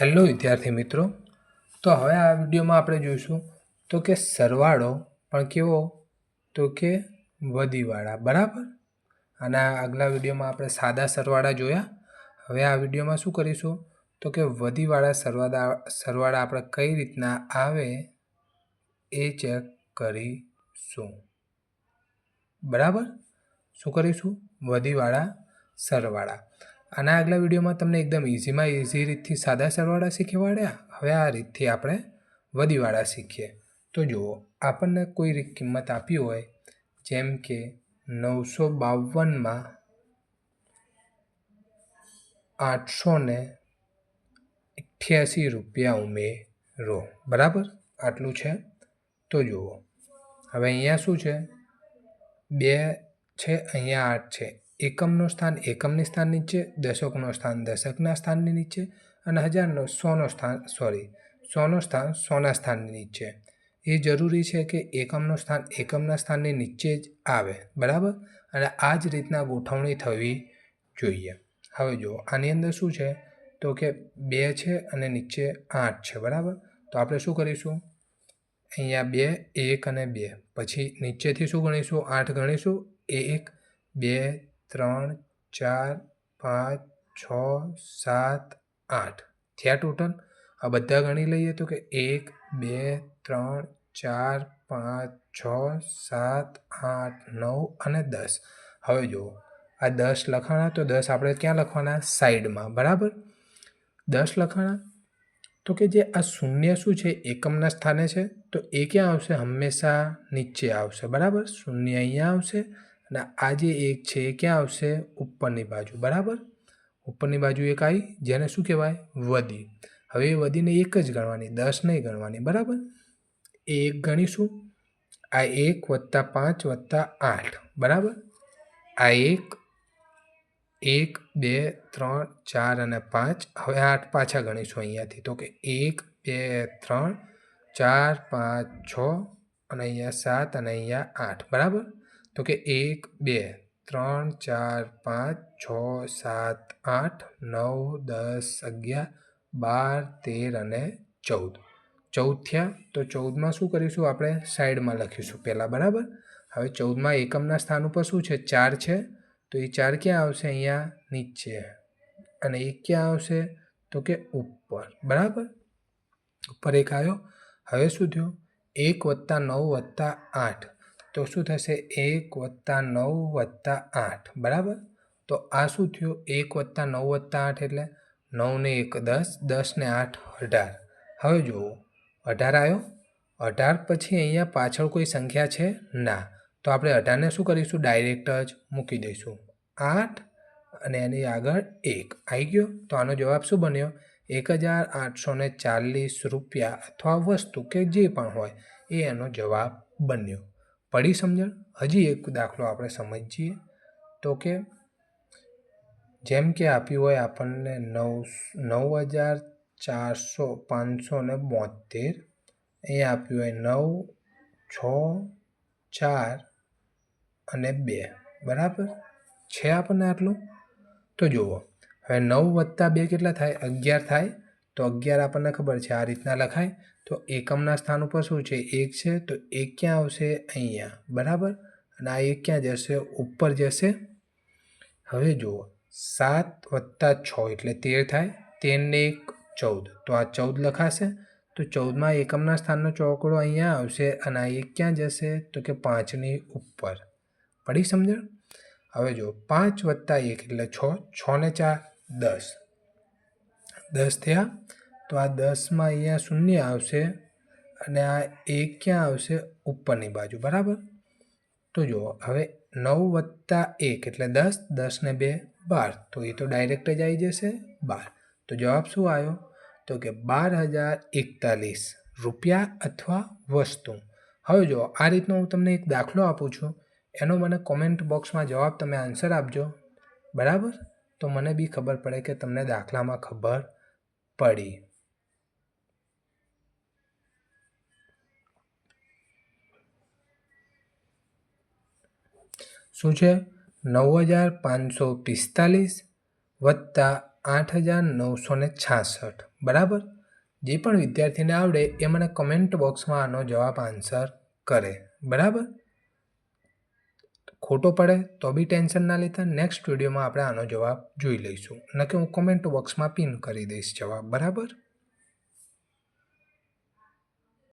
Hello વિદ્યાર્થી મિત્રો. તો હવે આ વિડીયોમાં આપણે જોઈશું, તો કે સરવાળો પણ કેવો? તો કે વધીવાળા બરાબર? અને આગલા વિડીયોમાં આપણે સાદા સરવાળા જોયા. હવે આ વિડીયોમાં શું કરીશું? તો કે વધીવાળા સરવાળા સરવાળા આપણે કઈ રીતના આવે એ ચેક કરીશું. બરાબર? શું કરીશું? વધીવાળા સરવાળા. આના આગલા વિડીયોમાં તમને એકદમ ઇઝીમાં ઇઝી રીતથી સાદા સરવાળા શીખવાડ્યા હવે આ રીતથી આપણે વધીવાળા શીખીએ. તો જુઓ, આપણને કોઈ કિંમત આપી હોય, જેમ કે નવસો બાવનમાં આઠસો ને અઠ્યાસી રૂપિયા ઉમેરો. બરાબર? આટલું છે. તો જુઓ, હવે અહીંયા શું છે? બે છે, અહીંયા આઠ છે. એકમનું સ્થાન એકમની સ્થાન નીચે દશકનું સ્થાન દશકના સ્થાનની નીચે અને હજારનો સોનું સ્થાન સોરી સોનું સ્થાન સોના સ્થાનની નીચે એ જરૂરી છે કે એકમનું સ્થાન એકમના સ્થાનની નીચે જ આવે, બરાબર? અને આ જ રીતના ગોઠવણી થવી જોઈએ. હવે જુઓ, આની અંદર શું છે? તો કે બે છે અને નીચે આઠ છે, બરાબર? તો આપણે શું કરીશું? અહીંયા બે, એક અને બે. પછી નીચેથી શું ગણીશું? આઠ ગણીશું. એક, બે ત્રણ, ચાર, પાંચ, છ, સાત, આઠ. થયા ટોટલ આ બધા ગણી લઈએ તો કે એક, બે, ત્રણ, ચાર, પાંચ, છ, સાત, આઠ, નવ અને દસ. હવે જુઓ, આ દસ લખાણા તો દસ આપણે ક્યાં લખવાના? સાઈડમાં. બરાબર? દસ લખાણા? તો કે જે આ શૂન્ય શું છે? એકમના સ્થાને છે. તો એ ક્યાં આવશે? હંમેશા નીચે આવશે. બરાબર? શૂન્ય અહીંયા આવશે. અને આ જે એક છે એ ક્યાં આવશે? ઉપરની બાજુ. બરાબર? ઉપરની બાજુ એક આવી જેને શું કહેવાય? વધી હવે એ વધીને એક જ ગણવાની, દસ નહીં ગણવાની. બરાબર? એક ગણીશું. આ એક વત્તા પાંચ વત્તા આઠ. બરાબર? આ એક એક, બે, ત્રણ, ચાર અને પાંચ. હવે આઠ પાછા ગણીશું અહીંયાથી. તો કે એક, બે, ત્રણ, ચાર, પાંચ, છ અને અહીંયા સાત અને અહીંયા આઠ. બરાબર? તો કે એક, બે, ત્રણ, ચાર, પાંચ, છ, સાત, આઠ, નવ, દસ, અગિયાર, બાર, તેર અને ચૌદ. ચૌદ થયા તો ચૌદમાં શું કરીશું આપણે? સાઈડમાં લખીશું. પહેલાં બરાબર? હવે ચૌદમાં એકમના સ્થાન ઉપર શું છે? ચાર છે. તો એ ચાર ક્યાં આવશે? અહીંયા નીચે. અને એક ક્યાં આવશે? તો કે ઉપર. બરાબર? ઉપર એક આવ્યો. હવે શું થયું? એક વત્તા નવ વત્તા આઠ. તો શું થશે? એક વત્તા નવ વત્તા આઠ. બરાબર? તો આ શું થયું? એક વત્તા નવ વત્તા આઠ એટલે નવને એક દસ દસ ને આઠ અઢાર. હવે જુઓ. અઢાર આવ્યો અઢાર પછી અહીંયા પાછળ કોઈ સંખ્યા છે? ના. તો આપણે અઢારને શું કરીશું? ડાયરેક્ટ જ મૂકી દઈશું. આઠ અને એની આગળ એક. આવી ગયો? તો આનો જવાબ શું બન્યો? એક હજાર આઠસો ચાલીસ રૂપિયા અથવા વસ્તુ કે જે પણ હોય, એ એનો જવાબ બન્યો. પડી સમજણ? હજી એક દાખલો આપણે સમજીએ. તો કે જેમ કે આપ્યું હોય આપણને નવ નવ હજાર ચારસો પાંચસો ને બોતેર અહીંયા આપ્યું હોય નવ, છ, ચાર અને બે. બરાબર? છે આપણને આટલું? તો જુઓ. હવે નવ વત્તા બે કેટલા થાય? અગિયાર થાય. તો અગિયાર આપણને ખબર છે આ રીતના લખાય. તો એકમના સ્થાન ઉપર શું છે? એક છે, તો એક ક્યાં આવશે? અહીંયા. બરાબર? અને આ એક ક્યાં જશે? ઉપર જશે. હવે જુઓ. સાત વત્તા છ એટલે તેર થાય. તેરને એક ચૌદ. તો આ ચૌદ લખાશે. તો ચૌદમાં એકમના સ્થાનનો ચોકડો અહીંયા આવશે અને આ એક ક્યાં જશે? તો કે પાંચની ઉપર. પડી સમજણ? હવે જો પાંચ વત્તા એક એટલે છ. છ ને ચાર, દસ. દસ થયા, તો આ દસમાં અહીંયા શૂન્ય આવશે અને આ એક ક્યાં આવશે? ઉપરની બાજુ, બરાબર? તો જુઓ, હવે નવ વત્તા એક એટલે દસ દસ ને બે, બાર. તો એ તો ડાયરેક્ટ જ આવી જશે બાર. તો જવાબ શું આવ્યો? તો કે બાર હજાર એકતાલીસ રૂપિયા અથવા વસ્તુ. હવે જો આ રીતનો હું તમને એક દાખલો આપું છું. એનો મને કોમેન્ટ બોક્સમાં જવાબ તમે આન્સર આપજો. બરાબર? તો મને બી ખબર પડે કે તમને દાખલામાં ખબર પડી. શું છે? નવ હજાર પાંચસો પિસ્તાલીસ વત્તા આઠ હજાર નવસો ને છાસઠ. બરાબર? જે પણ વિદ્યાર્થીને આવડે એ મને કમેન્ટ બોક્સમાં આનો જવાબ આન્સર કરે. બરાબર? ખોટો પડે તો બી ટેન્શન ના લેતા નેક્સ્ટ વિડીયોમાં આપણે આનો જવાબ જોઈ લઈશું. ન હું કોમેન્ટ બોક્સમાં પિન કરી દઈશ જવાબ. બરાબર?